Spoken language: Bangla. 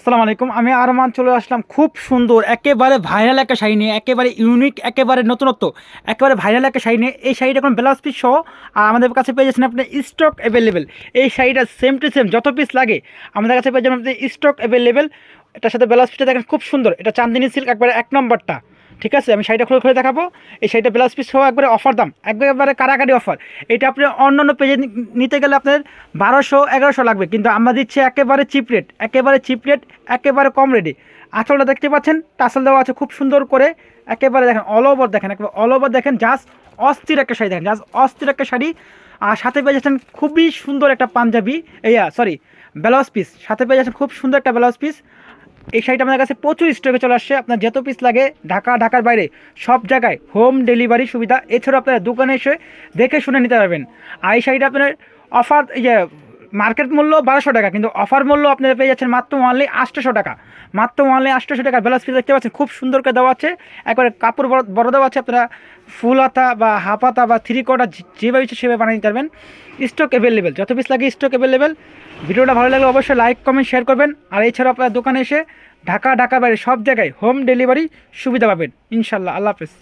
আসসালামু আলাইকুম। আমি আরমান চলে আসলাম খুব সুন্দর, একেবারে ভাইরাল একটা শাড়ি নিয়ে, একেবারে ইউনিক একেবারে নতুনত্ব, একেবারে ভাইরাল একটা শাড়ি নিয়ে। এই শাড়িটা এখন ব্লাউজ পিস সহ আর আমাদের কাছে পেয়ে যাচ্ছেন আপনি স্টক অ্যাভেলেবেল এই শাড়িটা সেম টু সেম যত পিস লাগে, আমাদের কাছে পেয়ে যাবেন আপনি স্টক অ্যাভেলেবেল এটার সাথে ব্লাউজ পিসটা দেখেন, খুব সুন্দর। এটা চান্দিনী সিল্ক একবারে এক নম্বরটা। ঠিক আছে? আমি শাড়িটা খুলে খুলে দেখাবো। এই শাড়িটা ব্লাউজ পিস সহ একবারে অফার দাম। একবারে কারাকারি অফার এটা আপনি অন্য অন্য পেজে নিতে গেলে আপনার বারোশো, এগারোশো লাগবে। কিন্তু আমরা দিচ্ছি একেবারে চিপ রেট একেবারে চিপ রেট একেবারে কম রেটে আঁচলটা দেখতে পাচ্ছেন? টাসল দেওয়া আছে খুব সুন্দর করে। একেবারে দেখেন অল ওভার দেখেন, একেবারে অল ওভার দেখেন। জাস্ট অস্থির একটা শাড়ি দেখেন জাস্ট অস্থির একটা শাড়ি। আর সাথে পেয়ে যাচ্ছেন খুবই সুন্দর একটা পাঞ্জাবি। এইয়া সরি ব্লাউজ পিস সাথে পেয়ে যাচ্ছেন খুব সুন্দর একটা ব্লাউজ পিস এই শাড়িটা আমাদের কাছে প্রচুর স্টকে চলে আসছে। আপনার যত পিস লাগে ঢাকা, ঢাকার বাইরে, সব জায়গায় হোম ডেলিভারি সুবিধা। এছাড়াও আপনারা দোকানে এসে দেখে শুনে নিতে পারবেন। আর এই শাড়িটা আপনার অফার ইয়ে মার্কেট মূল্য বারোশো টাকা, কিন্তু অফার মূল্য আপনারা পেয়ে যাচ্ছেন মাত্র অনলি আটশোশো টাকা। মাত্র অনলি আটশোশো টাকা ব্লাউজ পিস দেখতে পাচ্ছেন, খুব সুন্দর করে দেওয়া আছে। একবারে কাপড় বড় বড় দেওয়া আছে, আপনারা ফুল হাতা বা হাফ হাতা বা থ্রি কোয়ার্টার যেভাবে ইচ্ছে সেভাবে বানিয়ে নিতে পারবেন। স্টক অ্যাভেলেবেল যত পিস লাগে স্টক অ্যাভেলেবেল ভিডিওটা ভালো লাগলে অবশ্যই লাইক কমেন্ট শেয়ার করবেন। আর এছাড়াও আপনার দোকানে এসে ঢাকা ঢাকা বাইরে সব জায়গায় হোম ডেলিভারি সুবিধা পাবেন। ইনশাল্লাহ আল্লাহ হাফেজ।